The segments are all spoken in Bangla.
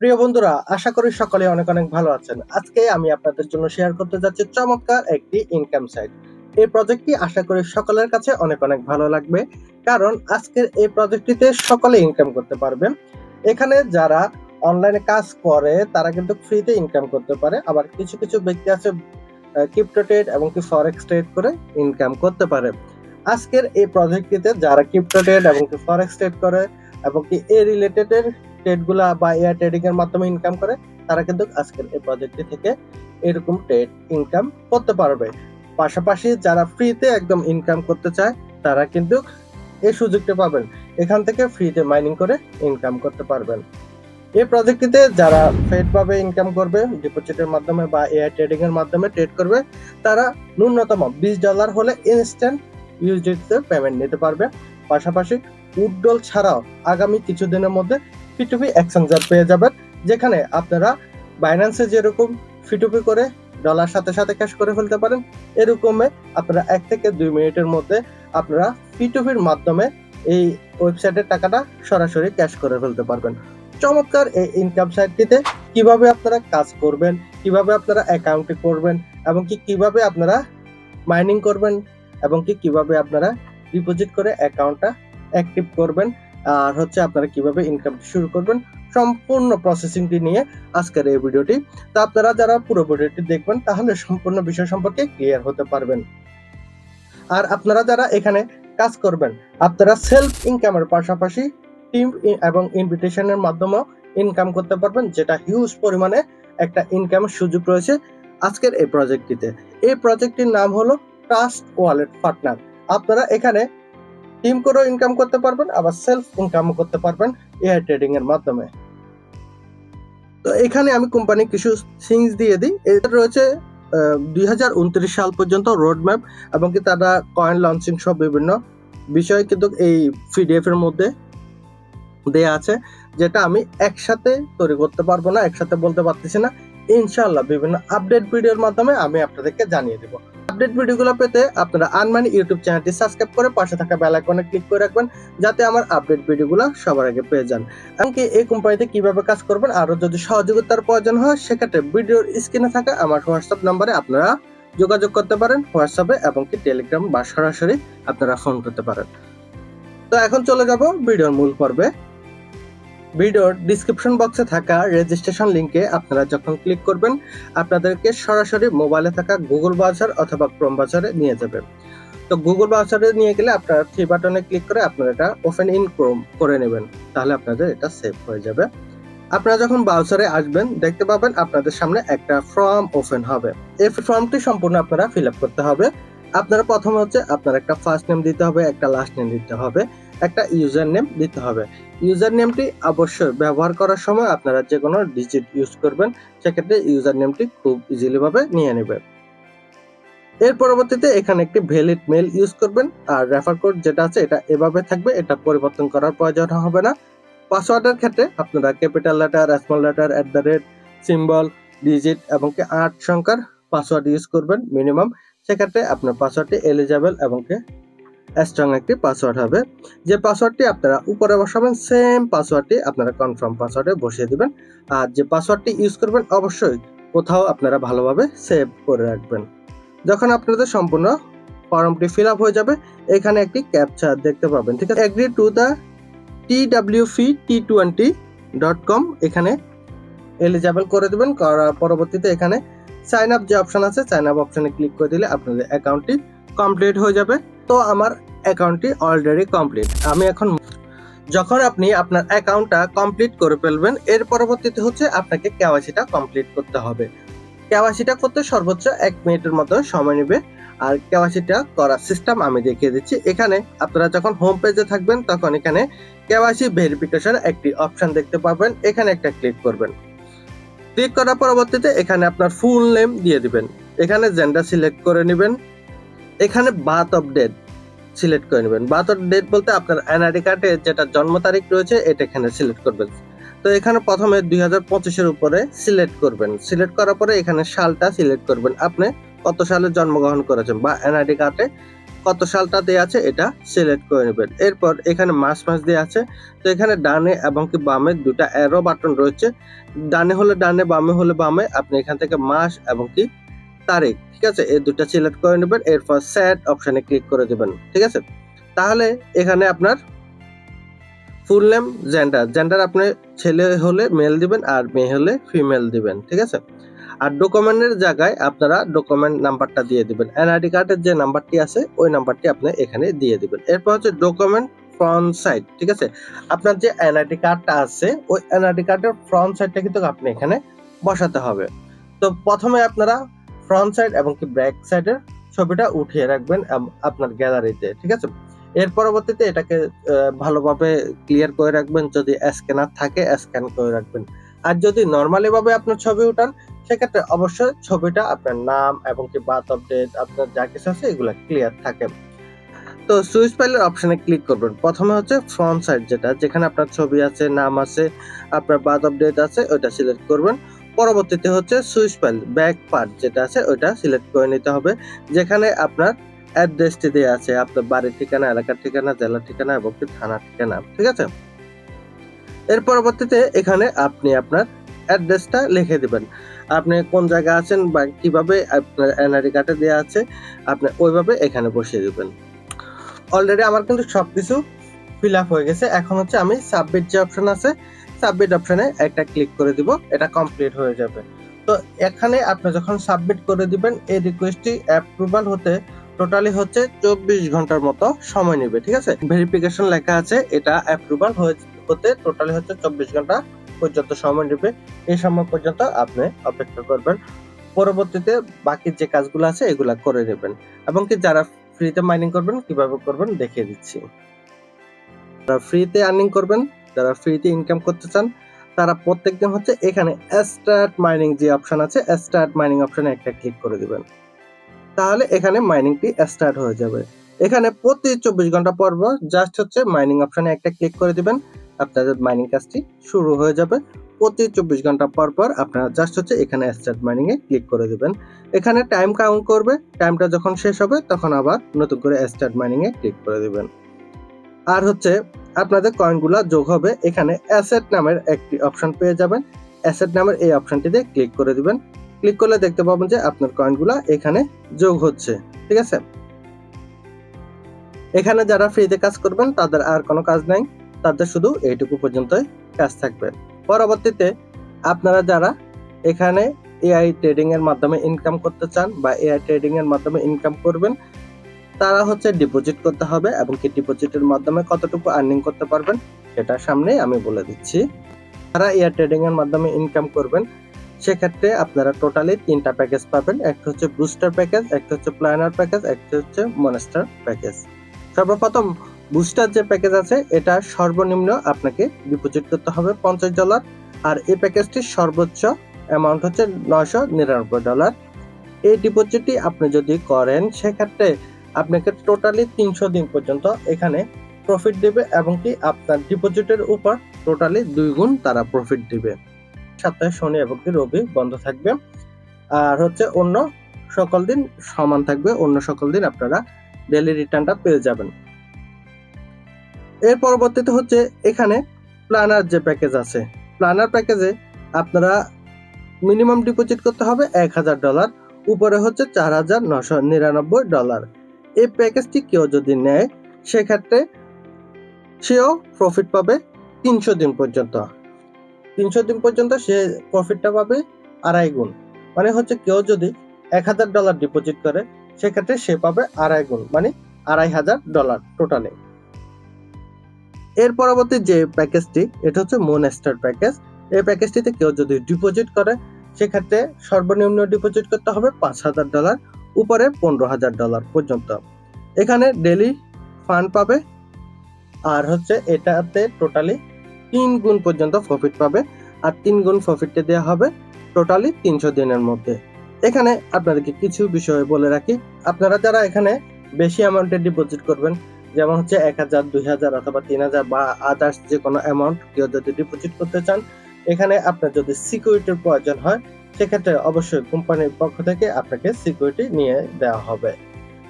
প্রিয় বন্ধুরা, আশা করি সকলে অনেক অনেক ভালো আছেন। আজকে আমি আপনাদের জন্য শেয়ার করতে যাচ্ছি চমৎকার একটি ইনকাম সাইট এই প্রজেক্টটি আশা করি সকলের কাছে অনেক অনেক ভালো লাগবে, কারণ আজকের এই প্রজেক্টটিতে সকলে ইনকাম করতে পারবেন এখানে যারা অনলাইনে কাজ করে, তারা কিন্তু ফ্রিতে ইনকাম করতে পারে। আবার কিছু কিছু ব্যক্তি আছে ক্রিপ্টো ট্রেড এবং কি ফরেক্স ট্রেড করে ইনকাম করতে পারে। আজকের এই প্রজেক্টটিতে যারা ক্রিপ্টো ট্রেড এবং কি ফরেক্স ট্রেড করে এবং কি এ রিলেটেড এর ট্রেডগুলা বা এয়ার ট্রেডিং এর মাধ্যমে ইনকাম করে, তারা কিন্তু আজকের এই প্রজেক্টটি থেকে এরকম ট্রেড ইনকাম করতে পারবে। পাশাপাশি যারা ফ্রিতে একদম ইনকাম করতে চায়, তারা কিন্তু এই সুযোগটা পাবেন। এখান থেকে ফ্রিতে মাইনিং করে ইনকাম করতে পারবেন। এই প্রজেক্টটিতে যারা ফেড ভাবে ইনকাম করবে ডিপোজিটের মাধ্যমে বা এয়ার ট্রেডিং এর মাধ্যমে ট্রেড করবে, তারা ন্যূনতম বিশ ডলার হলে ইনস্ট্যান্ট ইউজিতে পেমেন্ট নিতে পারবে। পাশাপাশি উড্ডল ছাড়াও আগামী কিছুদিনের মধ্যে ফিটুপি এক্সচেঞ্জার পেয়ে যাবেন, যেখানে আপনারা বাইন্যান্সে যেরকম ফিটুপি করে ডলার সাথে সাথে ক্যাশ করে ফেলতে পারেন, এরকমে আপনারা এক থেকে দুই মিনিটের মধ্যে আপনারা ফিটুপির মাধ্যমে এই ওয়েবসাইটের টাকাটা সরাসরি ক্যাশ করে ফেলতে পারবেন। চমৎকার এই ইনকাম সাইটটিতে কীভাবে আপনারা কাজ করবেন, কীভাবে আপনারা অ্যাকাউন্টে করবেন, এবং কি কীভাবে আপনারা মাইনিং করবেন, এবং কি কীভাবে আপনারা ডিপোজিট করে অ্যাকাউন্টটা অ্যাক্টিভ করবেন আর হচ্ছে আপনারা কীভাবে ইনকাম শুরু করবেন, সম্পূর্ণ প্রসেসিংটি নিয়ে আজকের এই ভিডিওটি। তো আপনারা যারা পুরো ভিডিওটি দেখবেন, তাহলে সম্পূর্ণ বিষয় সম্পর্কে ক্লিয়ার হতে পারবেন। আর আপনারা যারা এখানে কাজ করবেন, আপনারা সেলফ ইনকামের পাশাপাশি টিম এবং ইনভিটেশনের মাধ্যমেও ইনকাম করতে পারবেন, যেটা হিউজ পরিমাণে একটা ইনকামের সুযোগ রয়েছে আজকের এই প্রজেক্টটিতে এই প্রজেক্টটির নাম হলো ট্রাস্ট ওয়ালেট পার্টনার আপনারা এখানে টিম করেও ইনকাম করতে পারবেন, আবার সেলফ ইনকাম করতে পারবেন এয়ার ট্রেডিং এর মাধ্যমে। তো এখানে আমি কোম্পানি কিছু থিংস দিয়ে দিই। এটা রয়েছে দুই হাজার উনত্রিশ সাল পর্যন্ত রোড ম্যাপ এবং কি তারা কয়েন লঞ্চিং সব বিভিন্ন বিষয় কিন্তু এই পিডিএফ এর মধ্যে দেয়া আছে, যেটা আমি একসাথে তৈরি করতে পারব না, একসাথে বলতে পারতেছি না। ইনশাল্লাহ বিভিন্ন আপডেট ভিডিওর মাধ্যমে আমি আপনাদেরকে জানিয়ে দেবো। আপডেট ভিডিওগুলো পেতে আপনারা আনমানি ইউটিউব চ্যানেলটি সাবস্ক্রাইব করে পাশে থাকা বেল আইকনে ক্লিক করে রাখবেন যাতে আমার আপডেট ভিডিওগুলো সবার আগে পেয়ে যান। এমনকি এই কোম্পানিতে কীভাবে কাজ করবেন আরও যদি সহযোগিতার প্রয়োজন হয়, সেক্ষেত্রে ভিডিওর স্ক্রিনে থাকা আমার হোয়াটসঅ্যাপ নাম্বারে আপনারা যোগাযোগ করতে পারেন, হোয়াটসঅ্যাপে এবং কি টেলিগ্রাম বা সরাসরি আপনারা ফোন করতে পারেন। তো এখন চলে যাব ভিডিওর মূল পর্বে। ভিডিওর ডিসক্রিপশন বক্সে থাকা রেজিস্ট্রেশন লিঙ্কে আপনারা যখন ক্লিক করবেন, আপনাদেরকে সরাসরি মোবাইলে থাকা গুগল ব্রাউজার অথবা ক্রোম ব্রাউজারে নিয়ে যাবে। তো গুগল ব্রাউজারে নিয়ে গেলে আপনারা থ্রি বাটনে ক্লিক করে আপনারা এটা ওপেন ইন ক্রোম করে নেবেন। তাহলে আপনাদের এটা সেভ হয়ে যাবে। আপনারা যখন ব্রাউজারে আসবেন, দেখতে পাবেন আপনাদের সামনে একটা ফর্ম ওপেন হবে। এই ফর্মটি সম্পূর্ণ আপনারা ফিল করতে হবে। আপনারা প্রথমে হচ্ছে আপনার একটা ফার্স্ট নেম দিতে হবে, একটা লাস্ট নেম দিতে হবে। একটা ইউজার নেম দিতে হবে। ইউজার নেমটি অবশ্যই ব্যবহার করার সময় আপনারা যে কোনো ডিজিট ইউজ করবেন, সেক্ষেত্রে ইউজার নেমটি খুব ইজিলিভাবে নিয়ে নেবে এর পরবর্তীতে এখানে একটি ভ্যালিড মেল ইউজ করবেন, আর রেফার কোড যেটা আছে এটা এভাবে থাকবে, এটা পরিবর্তন করার প্রয়োজন হবে না। পাসওয়ার্ডের ক্ষেত্রে আপনারা capital letter small letter at the rate symbol digit এবং কি আট সংখ্যার পাসওয়ার্ড ইউজ করবেন মিনিমাম সেক্ষেত্রে আপনার পাসওয়ার্ডটি এলিজেবল এবং স্ট্রং একটি পাসওয়ার্ড হবে। যে পাসওয়ার্ডটি আপনারা উপরে বসাবেন সেম পাসওয়ার্ডটি আপনারা কনফার্ম পাসওয়ার্ডে বসিয়ে দিবেন। আর যে পাসওয়ার্ডটি ইউজ করবেন, অবশ্যই কোথাও আপনারা ভালোভাবে সেভ করে রাখবেন। যখন আপনাদের সম্পূর্ণ ফর্মটি ফিল আপ হয়ে যাবে, এখানে একটি ক্যাপচার দেখতে পাবেন, ঠিক আছে? Agree to the T W fee T twenty dot com এখানে এলিজেবল করে দেবেন। করার পরবর্তীতে এখানে সাইন আপ যে অপশন আছে সাইন আপ অপশনে ক্লিক করে দিলে আপনাদের অ্যাকাউন্টটি কমপ্লিট হয়ে যাবে। তো আমার অ্যাকাউন্টটি অলরেডি কমপ্লিট আমি এখন যখন আপনি আপনার অ্যাকাউন্টটা কমপ্লিট করে ফেলবেন, এর পরবর্তীতে হচ্ছে আপনাকে কেওয়াইসিটা কমপ্লিট করতে হবে। কেওয়াইসিটা করতে সর্বোচ্চ এক মিনিটের মতো সময় নেবে। আর কেওয়াইসিটা করার সিস্টেম আমি দেখিয়ে দিচ্ছি। এখানে আপনারা যখন হোম পেজে থাকবেন, তখন এখানে কেওয়াইসি ভেরিফিকেশন একটি অপশন দেখতে পাবেন। এখানে একটা ক্লিক করবেন। ক্লিক করার পরবর্তীতে এখানে আপনার ফুল নেম দিয়ে দিবেন। এখানে জেন্ডার সিলেক্ট করে নেবেন। এখানে বার্থ অফ ডেট সিলেক্ট করে নেবেন। বার্থ অফ ডেট বলতে আপনার এনআইডি কার্ডে যেটা জন্ম তারিখ রয়েছে, এটা এখানে সিলেক্ট করবেন। তো এখানে প্রথমে দুই হাজার পঁচিশের উপরে সিলেক্ট করবেন। সিলেক্ট করার পরে এখানে সালটা সিলেক্ট করবেন। আপনি কত সালে জন্মগ্রহণ করেছেন বা এনআইডি কার্ডে কত সালটা দেওয়া আছে, এটা সিলেক্ট করে নেবেন। এরপর এখানে মাস মাস দেওয়া আছে। তো এখানে ডানে এবং কি বামে দুটা অ্যারো বাটন রয়েছে। ডানে হলে ডানে, বামে হলে বামে। আপনি এখান থেকে মাস এবং কি তারিখ, ঠিক আছে? এই দুটা সিলেক্ট করে নেবেন, এরপর সেট অপশনে ক্লিক করে দেবেন, ঠিক আছে? তাহলে এখানে আপনার ফুল নেম জেন্ডার জেন্ডার আপনি ছেলে হলে মেল দিবেন আর মেয়ে হলে ফিমেল দিবেন, ঠিক আছে? আর ডকুমেন্টের জায়গায় আপনারা ডকুমেন্ট নাম্বারটা দিয়ে দিবেন। এনআইডি কার্ডের যে নাম্বারটি আছে, ওই নাম্বারটি আপনি এখানে দিয়ে দিবেন। এরপর হচ্ছে ডকুমেন্ট ফ্রন্ট সাইড ঠিক আছে? আপনার যে এনআইডি কার্ডটা আছে, ওই এনআইডি কার্ডের ফ্রন্ট সাইডটা কিন্তু আপনি এখানে বসাতে হবে। তো প্রথমে আপনারা ফ্রন্ট সাইড এবং কি ব্যাক সাইডের ছবিটা উঠিয়ে রাখবেন আপনার গ্যালারিতে ঠিক আছে? এর পরবর্তীতে এটাকে ভালোভাবে ক্লিয়ার করে রাখবেন, যদি স্ক্যানার থাকে স্ক্যান করে রাখবেন। আর যদি নর্মালি ভাবে আপনার ছবি উঠান, সেক্ষেত্রে অবশ্যই ছবিটা আপনার নাম এবং কি বার্থ আপডেট আপনার যা কিছু আছে, এগুলো ক্লিয়ার থাকে। তো সুইচ ফাইলের অপশনে ক্লিক করবেন। প্রথমে হচ্ছে ফ্রন্ট সাইড যেটা, যেখানে আপনার ছবি আছে, নাম আছে, আপনার বার্থ আপডেট আছে, ওইটা সিলেক্ট করবেন। পরবর্তীতে হচ্ছে সুইচ ফাইল, ব্যাক পার্ট যেটা আছে ওইটা সিলেক্ট করে নিতে হবে। যেখানে আপনার অ্যাড্রেসটি দেওয়া আছে, আপনার বাড়ির ঠিকানা, এলাকার ঠিকানা, জেলার ঠিকানা এবং থানার ঠিকানা, ঠিক আছে? এর পরবর্তীতে এখানে আপনি আপনার অ্যাড্রেসটা লিখে দিবেন। আপনি কোন জায়গায় আছেন বা কীভাবে আপনার এনআরই কার্ডে দেওয়া আছে, আপনি ওইভাবে এখানে বসিয়ে দেবেন। অলরেডি আমার কিন্তু সবকিছু ফিল আপ হয়ে গেছে। এখন হচ্ছে আমি সাবমিট যে অপশন আছে সাবমিট অপশনে একটা ক্লিক করে দিব, এটা কমপ্লিট হয়ে যাবে। তো এখানে আপনি যখন সাবমিট করে দিবেন, এই রিকোয়েস্টটি অ্যাপ্রুভাল হতে টোটালি হচ্ছে চব্বিশ ঘণ্টার মতো সময় নেবে, ঠিক আছে? ভেরিফিকেশন লেখা আছে, এটা অ্যাপ্রুভাল হতে টোটালি হচ্ছে চব্বিশ ঘণ্টা পর্যন্ত সময় নেবে। এই সময় পর্যন্ত আপনি অপেক্ষা করবেন। পরবর্তীতে বাকি যে কাজগুলো আছে, এগুলা করে নেবেন। এবং কি যারা ফ্রিতে মাইনিং করবেন, কীভাবে করবেন, দেখিয়ে দিচ্ছি। ফ্রিতে আর্নিং করবেন যারা ফ্রিতে ইনকাম করতে চান, তারা প্রত্যেকদিন হচ্ছে এখানে স্টার্ট মাইনিং যে অপশন আছে স্টার্ট মাইনিং অপশনে একটা ক্লিক করে দিবেন। তাহলে এখানে মাইনিংটি স্টার্ট হয়ে যাবে। এখানে প্রতি চব্বিশ ঘণ্টা পর পর জাস্ট হচ্ছে মাইনিং অপশনে একটা ক্লিক করে দিবেন। আপনাদের মাইনিং কাজটি শুরু হয়ে যাবে। প্রতি চব্বিশ ঘণ্টা পর পর আপনারা জাস্ট হচ্ছে এখানে স্টার্ট মাইনিং এ ক্লিক করে দিবেন। এখানে টাইম কাউন্ট করবে। টাইমটা যখন শেষ হবে, তখন আবার নতুন করে স্টার্ট মাইনিং এ ক্লিক করে দিবেন। আর হচ্ছে আপনাদের কয়েনগুলো যোগ হবে। এখানে অ্যাসেট নামের একটি অপশন পেয়ে যাবেন। অ্যাসেট নামের এই অপশনটিতে ক্লিক করে দিবেন। ক্লিক করলে দেখতে পাবেন যে আপনার কয়েনগুলো এখানে যোগ হচ্ছে। ঠিক আছে? এখানে যারা ফ্রিতে কাজ করবেন, তাদের আর কোনো কাজ নাই। তাদের শুধু এইটুকু পর্যন্তই কাজ থাকবে। পরবর্তীতে আপনারা যারা এখানে এআই ট্রেডিং এর মাধ্যমে ইনকাম করতে চান বা এআই ট্রেডিং এর মাধ্যমে ইনকাম করবেন তারা হচ্ছে ডিপোজিট করতে হবে এবং কি ডিপোজিটের মাধ্যমে কতটুকু আর্নিং করতে পারবেন সেটা সামনে আমি বলে দিচ্ছি। যারা এয়ার ট্রেডিং এর মাধ্যমে ইনকাম করবেন, সেক্ষেত্রে আপনারা টোটালি তিনটা প্যাকেজ পাবেন, একটা হচ্ছে বুস্টার প্যাকেজ একটা হচ্ছে প্ল্যানার প্যাকেজ একটা হচ্ছে মনস্টার প্যাকেজ সর্বপ্রথম বুস্টার যে প্যাকেজ আছে, এটা সর্বনিম্ন আপনাকে ডিপোজিট করতে হবে পঞ্চাশ ডলার আর এই প্যাকেজটির সর্বোচ্চ অ্যামাউন্ট হচ্ছে নয়শো নিরানব্বই ডলার এই ডিপোজিটটি আপনি যদি করেন, সেক্ষেত্রে আপনাকে টোটালি তিনশো দিন পর্যন্ত এখানে প্রফিট দেবে এবং কি আপনার ডিপোজিটের উপর টোটালি দুই গুণ তারা প্রফিট দিবে। সপ্তাহে শনি এবং কি রবি বন্ধ থাকবে। আর হচ্ছে অন্য সকল দিন সমান থাকবে, অন্য সকল দিন আপনারা ডেলি রিটার্নটা পেয়ে যাবেন। এর পরবর্তীতে হচ্ছে এখানে প্ল্যানার যে প্যাকেজ আছে প্ল্যানার প্যাকেজে আপনারা মিনিমাম ডিপোজিট করতে হবে এক হাজার ডলার উপরে হচ্ছে চার হাজার নশো নিরানব্বই ডলার এই প্যাকেজটি কেউ যদি নেয়, সেক্ষেত্রে সেও প্রফিট পাবে তিনশো দিন পর্যন্ত। তিনশো দিন পর্যন্ত সে প্রফিটটা পাবে আড়াই গুণ। মানে হচ্ছে কেউ যদি এক হাজার ডলার ডিপোজিট করে, সেক্ষেত্রে সে পাবে আড়াই গুণ মানে আড়াই হাজার ডলার টোটালে এর পরবর্তী যে প্যাকেজটি এটা হচ্ছে মোনেস্টার প্যাকেজ এই প্যাকেজটিতে কেউ যদি ডিপোজিট করে, সেক্ষেত্রে সর্বনিম্ন ডিপোজিট করতে হবে পাঁচ হাজার ডলার উপরে পনেরো হাজার ডলার পর্যন্ত। এখানে ডেলি ফান্ড পাবে আর হচ্ছে এটাতে টোটালি তিন গুণ পর্যন্ত প্রফিট পাবে আর তিন গুণ প্রফিটে দেওয়া হবে টোটালি তিনশো দিনের মধ্যে। এখানে আপনাদেরকে কিছু বিষয় বলে রাখি। আপনারা যারা এখানে বেশি অ্যামাউন্টের ডিপোজিট করবেন, যেমন হচ্ছে এক হাজার, দুই হাজার অথবা তিন হাজার বা আদার্স যে কোনো অ্যামাউন্ট কেউ যদি ডিপোজিট করতে চান, এখানে আপনার যদি সিকিউরিটির প্রয়োজন হয় সেক্ষেত্রে অবশ্যই কোম্পানির পক্ষ থেকে আপনাকে সিকিউরিটি নিয়ে দেওয়া হবে।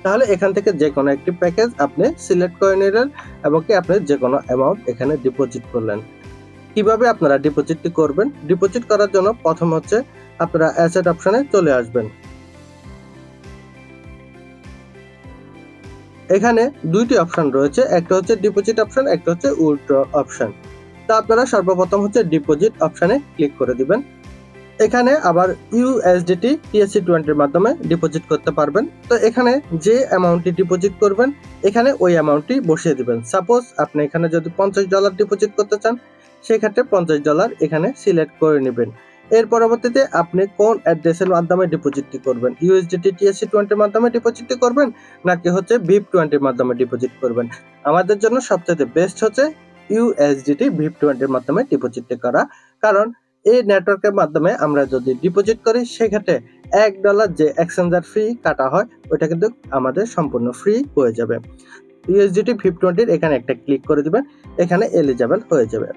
তাহলে এখান থেকে যে কোনো একটি প্যাকেজ আপনি সিলেক্ট করে নিলেন এবং কি আপনি যে কোনো অ্যামাউন্ট এখানে ডিপোজিট করলেন। কীভাবে আপনারা ডিপোজিটটি করবেন? ডিপোজিট করার জন্য প্রথম হচ্ছে আপনারা অ্যাসেট অপশনে চলে আসবেন। এখানে দুইটি অপশন রয়েছে, একটা হচ্ছে ডিপোজিট অপশন একটা হচ্ছে উইথড্র অপশন তো আপনারা সর্বপ্রথম হচ্ছে ডিপোজিট অপশনে ক্লিক করে দিবেন। এখানে আবার ইউএসডিটি টিএসসি টোয়েন্টির মাধ্যমে ডিপোজিট করতে পারবেন। তো এখানে যে অ্যামাউন্টটি ডিপোজিট করবেন, এখানে ওই অ্যামাউন্টটি বসিয়ে দিবেন। সাপোজ আপনি এখানে যদি পঞ্চাশ ডলার ডিপোজিট করতে চান, সেক্ষেত্রে পঞ্চাশ ডলার এখানে সিলেক্ট করে নেবেন। এর পরবর্তীতে আপনি কোন অ্যাড্রেসের মাধ্যমে ডিপোজিটটি করবেন? ইউএসডিটি টিএসসি টোয়েন্টির মাধ্যমে ডিপোজিটটি করবেন, নাকি হচ্ছে ভিপ টোয়েন্টির মাধ্যমে ডিপোজিট করবেন? আমাদের জন্য সবচেয়ে বেস্ট হচ্ছে ইউএসডিটি ভিপ টোয়েন্টির মাধ্যমে ডিপোজিটটি করা। কারণ এই নেটওয়ার্কের মাধ্যমে আমরা যদি ডিপোজিট করি, সেক্ষেত্রে এক ডলার যে এক্সচেঞ্জার ফি কাটা হয়, ওইটা কিন্তু আমাদের সম্পূর্ণ ফ্রি হয়ে যাবে। ইউএসডিটি ফিফ টোয়েন্টির এখানে একটা ক্লিক করে দিবেন, এখানে এলিজেবল হয়ে যাবে।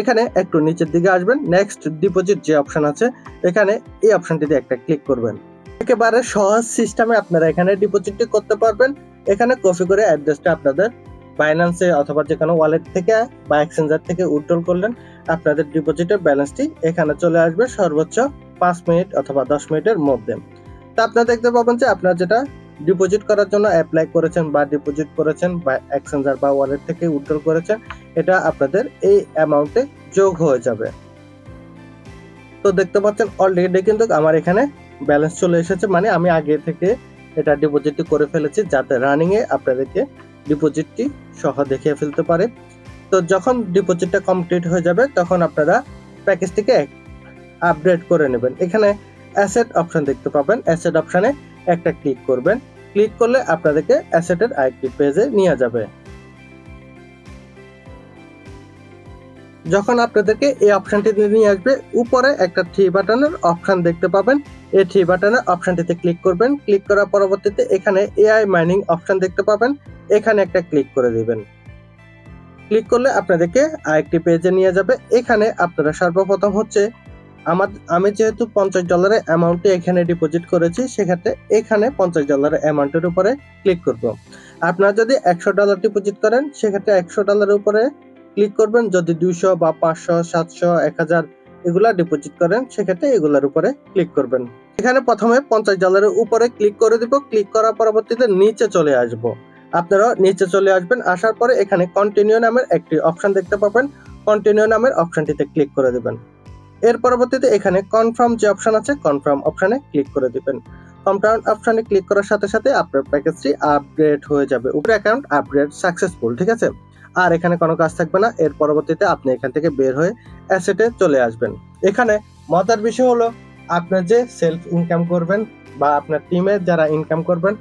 এখানে একটু নিচের দিকে আসবেন নেক্সট ডিপোজিট যে অপশন আছে, এখানে এই অপশনটিতে একটা ক্লিক করবেন। একেবারে সহজ সিস্টেমে আপনারা এখানে ডিপোজিটটি করতে পারবেন। এখানে কপি করে অ্যাড্রেসটা আপনাদের বাইন্যান্সে অথবা যে কোনো ওয়ালেট থেকে বা এক্সচেঞ্জার থেকে উইথড্রল করলেন, আপনাদের ডিপোজিটের ব্যালেন্সটি এখানে চলে আসবে সর্বোচ্চ পাঁচ মিনিট অথবা দশ মিনিটের মধ্যে। তা আপনারা দেখতে পাবেন যে আপনারা যেটা ডিপোজিট করার জন্য অ্যাপ্লাই করেছেন বা ডিপোজিট করেছেন বা এক্সচেঞ্জার বা ওয়ালেট থেকে উইথড্রল করেছেন, এটা আপনাদের এই অ্যামাউন্টে যোগ হয়ে যাবে। তো দেখতে পাচ্ছেন অলরেডি কিন্তু আমার এখানে ব্যালেন্স চলে এসেছে মানে আমি আগে থেকে এটা ডিপোজিট করে ফেলেছি যাতে রানিংয়ে আপনাদেরকে ডিপোজিটটি সহ দেখে ফেলতে পারে। তো যখন ডিপোজিটটা কমপ্লিট হয়ে যাবে, তখন আপনারা প্যাকেজটিকে আপডেট করে নেবেন। এখানে অ্যাসেট অপশন দেখতে পাবেন। অ্যাসেট অপশানে একটা ক্লিক করবেন। ক্লিক করলে আপনাদেরকে অ্যাসেটের আরেকটি পেজে নিয়ে যাবে। যখন আপনাদেরকে এই অপশনটিতে নিয়ে আসবে, উপরে একটা থ্রি বাটনের অপশান দেখতে পাবেন। এই থ্রি বাটনের অপশানটিতে ক্লিক করবেন। ক্লিক করার পরবর্তীতে এখানে এআই মাইনিং অপশান দেখতে পাবেন। এখানে একটা ক্লিক করে দিবেন। ক্লিক করলে আপনাদেরকে আরেকটি পেজে নিয়ে যাবে। এখানে আপনারা সর্বপ্রথম হচ্ছে আমার, আমি যেহেতু পঞ্চাশ ডলারের অ্যামাউন্টে এখানে ডিপোজিট করেছি, সেক্ষেত্রে এখানে পঞ্চাশ ডলারের অ্যামাউন্টের উপরে ক্লিক করব। আপনারা যদি একশো ডলার ডিপোজিট করেন, সেক্ষেত্রে একশো ডলারের উপরে ক্লিক করবেন। যদি দুইশো বা পাঁচশো, সাতশো এক হাজার এগুলা ডিপোজিট করেন, সেক্ষেত্রে এগুলার উপরে ক্লিক করবেন। এখানে প্রথমে পঞ্চাশ ডলারের উপরে ক্লিক করে দিব। ক্লিক করার পরবর্তীতে নিচে চলে আসব। আপনারা নিচে চলে আসবেন। আসার পরে এখানে কন্টিনিউ নামের একটি অপশন দেখতে পাবেন। কন্টিনিউ নামের অপশনটিতে ক্লিক করে দিবেন। এর পরবর্তীতে এখানে কনফার্ম যে অপশন আছে কনফার্ম অপশনে ক্লিক করে দিবেন। কনফার্ম অপশনে ক্লিক করার সাথে সাথে আপনার প্যাকেজটি আপডেট হয়ে যাবে। উপরে অ্যাকাউন্ট আপডেট সাকসেসফুল ঠিক আছে? আর এখানে কোনো কাজ থাকবে না। এর পরবর্তীতে আপনি এখান থেকে বের হয়ে অ্যাসেটে চলে আসবেন। এখানে মজার বিষয় হলো আপনি যে সেলফ ইনকাম করবেন বা আপনার টিমের যারা ইনকাম করবেন,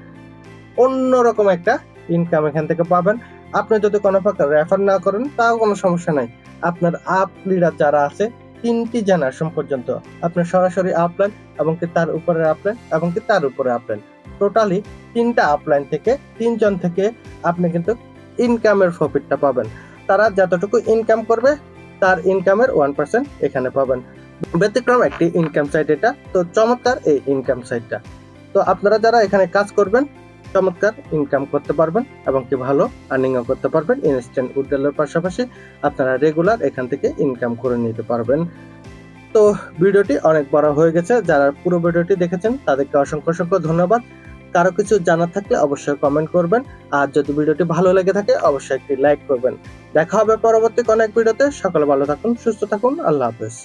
অন্যরকম একটা ইনকাম এখান থেকে পাবেন। আপনি যদি কোনো প্রকার রেফার না করেন, তাও কোনো সমস্যা নাই। আপনার আপ লিডার যারা আছে, তিনটি জেনারেশন পর্যন্ত আপনার সরাসরি আপলাইন এবং কি তার উপরে আপলাইন এবং কি তার উপরে আপলাইন টোটালি তিনটা আপলাইন থেকে তিনজন থেকে আপনি কিন্তু ইনকামের প্রফিটটা পাবেন। তারা যতটুকু ইনকাম করবে, তার ইনকামের ওয়ান পার্সেন্ট এখানে পাবেন। ব্যতিক্রম একটি ইনকাম সাইট এটা। তো চমৎকার এই ইনকাম সাইটটা তো আপনারা যারা এখানে কাজ করবেন, চমৎকার ইনকাম করতে পারবেন এবং কি ভালো আর্নিংও করতে পারবেন। ইনস্ট্যান্ট উইথড্রলের পাশাপাশি আপনারা রেগুলার এখান থেকে ইনকাম করে নিতে পারবেন। তো ভিডিওটি অনেক বড় হয়ে গেছে। যারা পুরো ভিডিওটি দেখেছেন, তাদেরকে অসংখ্য অসংখ্য ধন্যবাদ। কারও কিছু জানার থাকলে অবশ্যই কমেন্ট করবেন। আর যদি ভিডিওটি ভালো লেগে থাকে, অবশ্যই একটি লাইক করবেন। দেখা হবে পরবর্তী কোনো এক ভিডিওতে। সকলে ভালো থাকুন, সুস্থ থাকুন। আল্লাহ হাফেজ।